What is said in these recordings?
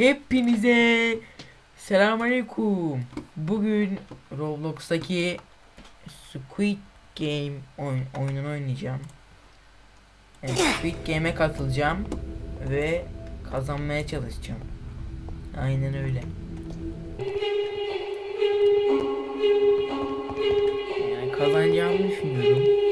Hepinize selamünaleyküm. Bugün Roblox'taki Squid Game oyun, oyununu oynayacağım. Evet, Squid Game'e katılacağım ve kazanmaya çalışacağım. Aynen öyle. Yani kazanacağımı düşünüyorum.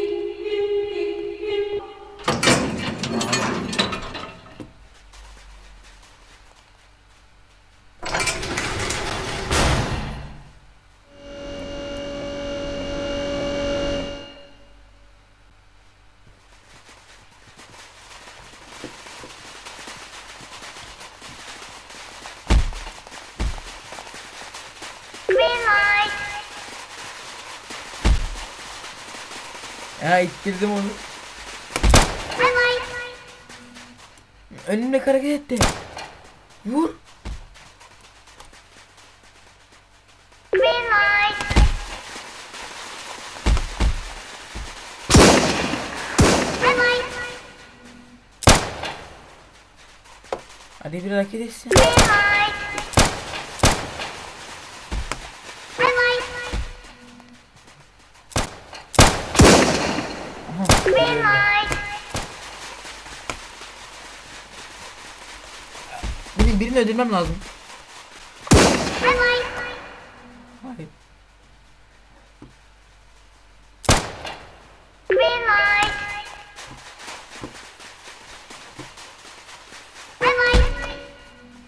Ya ittirdim onu. Red light. Önümde hareket etti. Vur. Green light. Red light. Hadi bir hareket etsin. Green light. Red light. Aha, Green light. Birini öldürmem lazım. Hayır.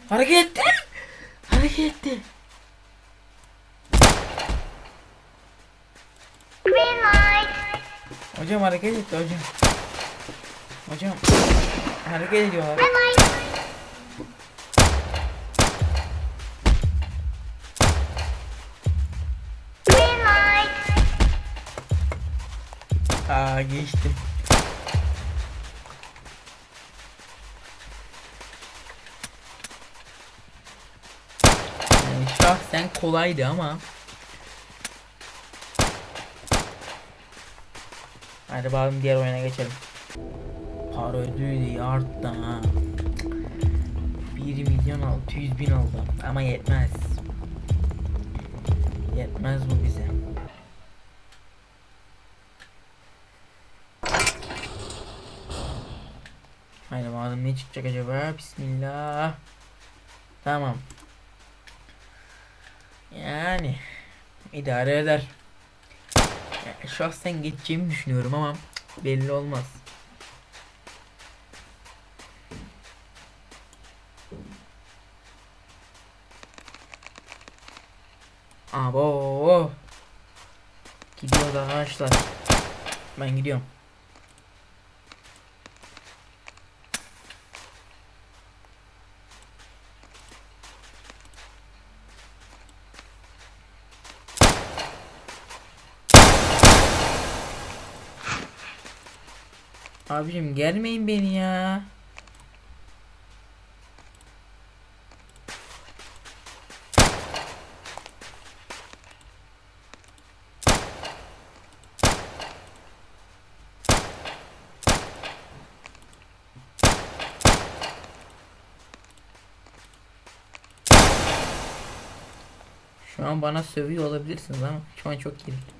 Hareket etti. Hareket etti. Hocam hareket etti hocam. Hocam hareket ediyorlar. Aa geçtim. Yani şahsen kolaydı ama Hadi bakalım diğer oyuna geçelim. Ödülü arttı ha. 1 milyon 600 bin oldu ama yetmez. Yetmez bu bize. Haydi bakalım ne çıkacak acaba? Bismillah. Tamam. Yani idare eder. Ya, şahsen geçeceğimi düşünüyorum ama belli olmaz. Abo. Gidiyoruz arkadaşlar. Ben gidiyorum. Abicim gelmeyin beni ya. Şu an bana sövüyor olabilirsiniz ama şu an çok iyi.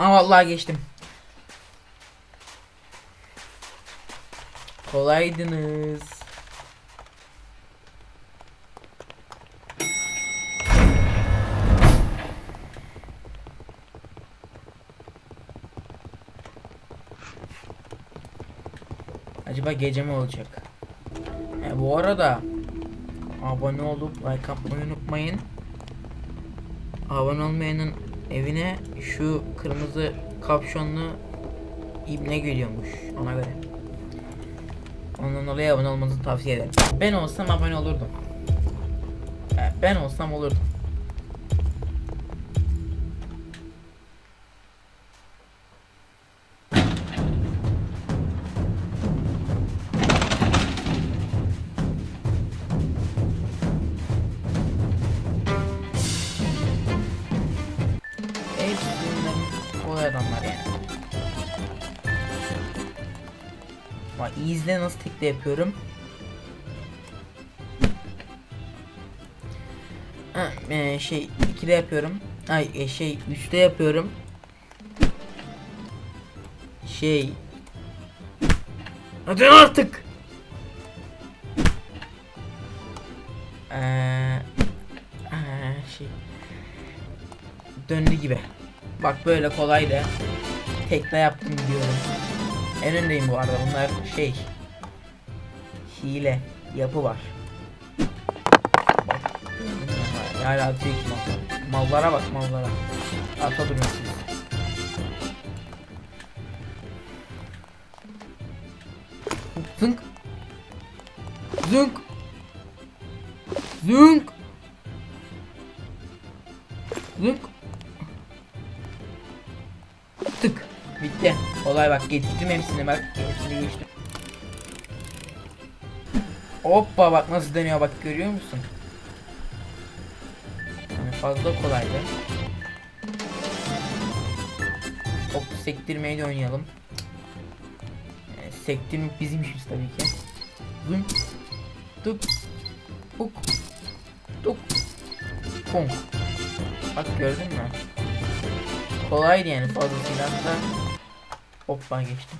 Aa vallahi geçtim. Kolaydınız. Acaba gece mi olacak? E, bu arada abone olup like atmayı unutmayın. Abone olmayanın evine şu kırmızı kapşonlu ibne geliyormuş ona göre. Ondan dolayı abone olmanızı tavsiye ederim. Ben olsam abone olurdum. Ben olsam olurdum. Kolay adamlar yani. Bak izle nasıl tekte yapıyorum. Ha, e, şey 2'de yapıyorum. Ay e, şey 3'te yapıyorum. Şey Hadi artık. Eee, şey döndü gibi. Bak böyle kolay da tekne yaptım diyorum. En öndeyim bu arada. Bunlar şey hile yapı var. Hala ki mallar. Mallara bak mallara. Ata duruyorsunuz. Zınk. Zınk. Zınk. Zınk. Bitti. Olay bak geçtim hepsini bak. Hepsini geçtim. Hoppa bak nasıl dönüyor bak görüyor musun? Yani fazla kolaydı. Hop sektirmeyi de oynayalım. Yani sektirmek bizim tabii ki. Zım. Tık. Huk. Tuk. Pum. Bak gördün mü? Kolaydı yani fazlasıyla hatta. Hoppa geçtim.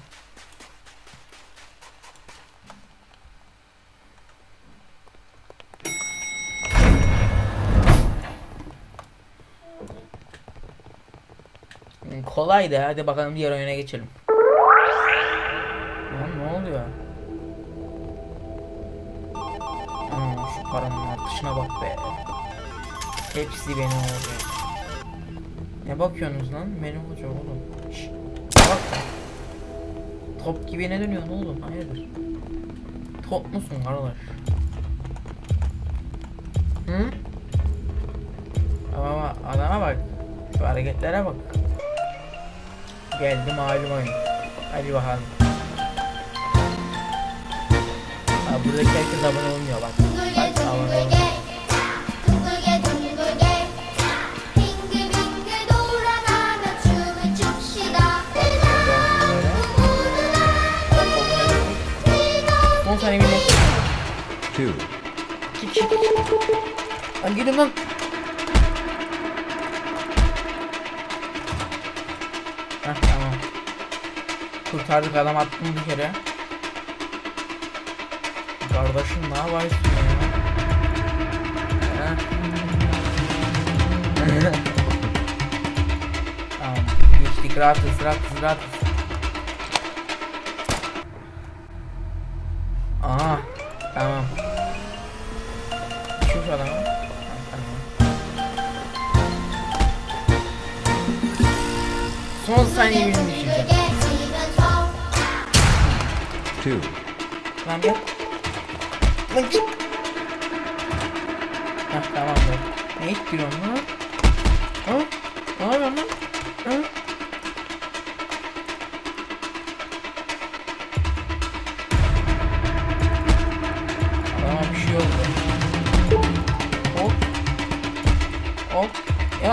Hmm, Kolaydı hadi bakalım diğer oyuna geçelim. Lan ne oluyor? Aa, şu paranın artışına bak be. Hepsi benim olacak. Ne bakıyorsunuz lan? Benim olacak oğlum. Şşş. Bak. Top gibi ne dönüyor ne oğlum hayırdır? Top musun arkadaş? Hı? Ama adama bak. Şu hareketlere bak. Geldi malum oyun. Hadi bakalım. Aa, buradaki herkes abone olmuyor bak. Bak abone olmuyor. Two. Lan gidin lan. Heh tamam. Kurtardık adam attım bir kere. Kardeşim ne yapıyorsun ya? Tamam geçtik rahatız rahatız rahatız. Aha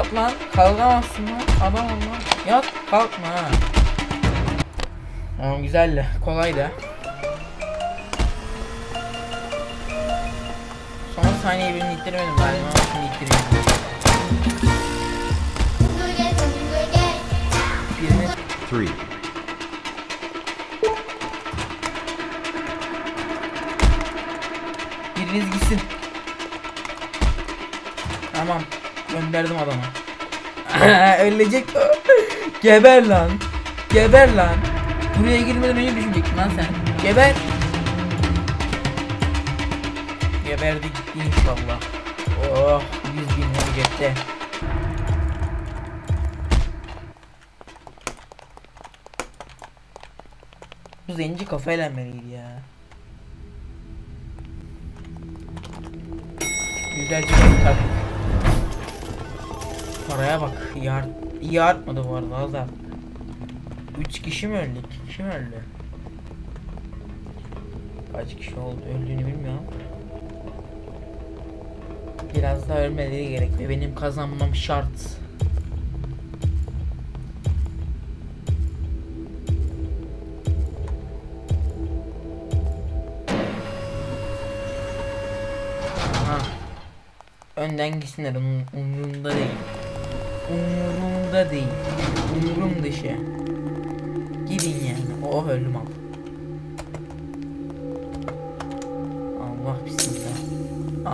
Yat lan. Kalkamazsın lan. Adam ol. Yat. Kalkma ha. Tamam güzeldi. Kolaydı. Son saniye birini ittirmedim ben. Şimdi ittireyim. Birini... Three. Biriniz gitsin. Tamam. Gönderdim adamı. Ölecek. Geber lan. Geber lan. Buraya girmeden önce düşünecektin lan sen. Geber. Geberdi gitti inşallah. Oh 100 bin lira cepte. Bu zenci kafayla eğlenmeliydi ya. Güzelce kurtardık. Paraya bak. İyi, art iyi artmadı bu arada az 3 kişi mi öldü? 2 kişi mi öldü? Kaç kişi oldu öldüğünü bilmiyorum. Biraz daha ölmeleri gerekli. Benim kazanmam şart. Önden gitsinler umurumda değil. Umurumda değil. Umurum dışı. Gidin yani. Oh öldüm al. Allah bismillah.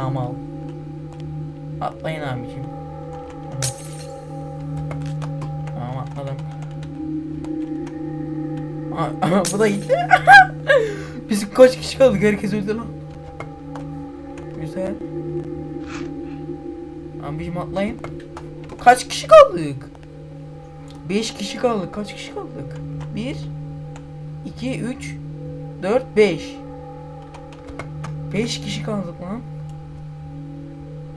Amal. Atlayın abicim. Tamam atladım. Bu da gitti. Biz kaç kişi kaldık? Herkes öldü lan. Güzel. Abicim atlayın. Kaç kişi kaldık? 5 kişi kaldık. Kaç kişi kaldık? 1 2 3 4 5 5 kişi kaldık lan.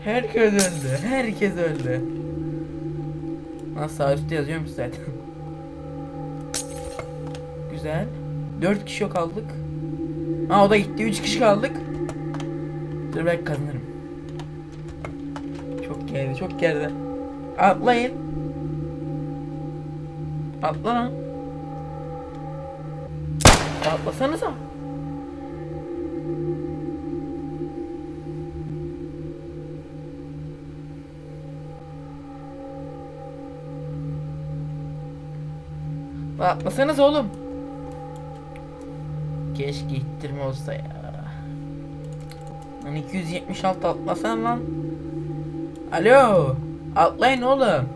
Herkes öldü. Herkes öldü. Lan sağ üstte yazıyormuş zaten. Güzel. 4 kişi kaldık. Ha o da gitti. 3 kişi kaldık. Dur belki kazanırım. Çok geldi, çok geldi. Atlayın. Atla lan. Atlasanıza. Atlasanız oğlum. Keşke ittirme olsa ya. Lan 276 atlasan lan. Alo. Atlayın oğlum.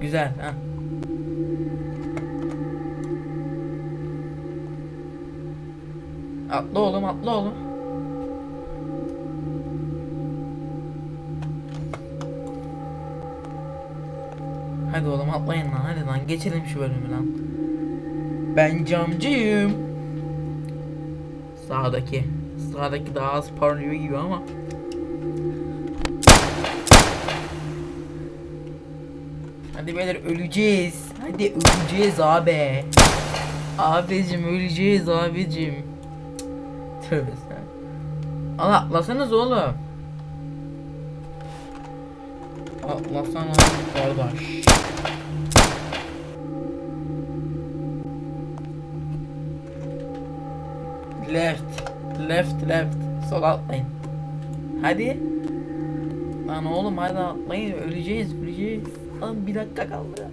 Güzel ha. Atla oğlum atla oğlum. Hadi oğlum atlayın lan hadi lan geçelim şu bölümü lan. Ben camcıyım. Sağdaki. Sağdaki daha az parlıyor gibi ama. Hadi beyler öleceğiz. Hadi öleceğiz abi. Abicim öleceğiz abicim. Tövbe sen. Allah atlasanız oğlum. Atlasana kardeş. Left. Left left. Sol atlayın. Hadi. Lan oğlum hadi atlayın. Öleceğiz öleceğiz. Lan bir dakika kaldı.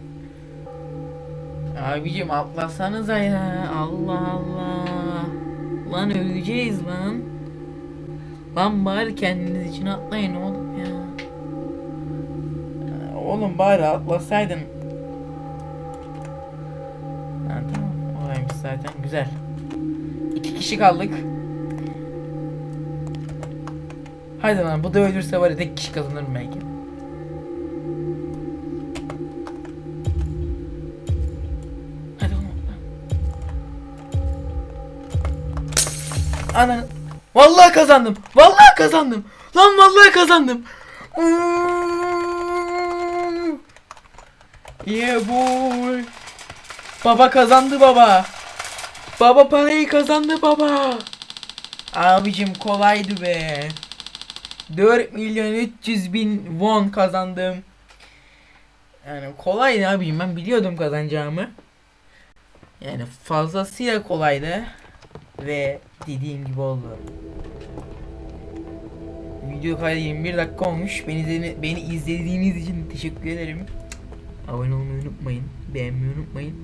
Abicim atlasanıza ya. Allah Allah. Lan öleceğiz lan. Lan bari kendiniz için atlayın oğlum ya. Oğlum bari atlasaydın. Ha, tamam. Olaymış zaten. Güzel. İki kişi kaldık. Haydi lan bu da ölürse var ya tek kişi kazanır belki. Ana. Vallahi kazandım. Vallahi kazandım. Lan vallahi kazandım. Yeah boy. Baba kazandı baba. Baba parayı kazandı baba. Abicim kolaydı be. 4 milyon 300 bin won kazandım. Yani kolaydı abicim ben biliyordum kazanacağımı. Yani fazlasıyla kolaydı. Ve dediğim gibi oldu. Video kaydı 21 dakika olmuş. Beni, beni izlediğiniz için teşekkür ederim. Abone olmayı unutmayın. Beğenmeyi unutmayın.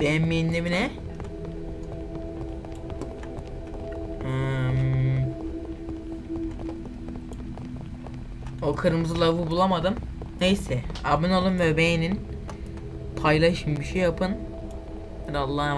Beğenmeyin de ne? Hmm. O kırmızı lavı bulamadım. Neyse. Abone olun ve beğenin. Paylaşın bir şey yapın. Allah'a.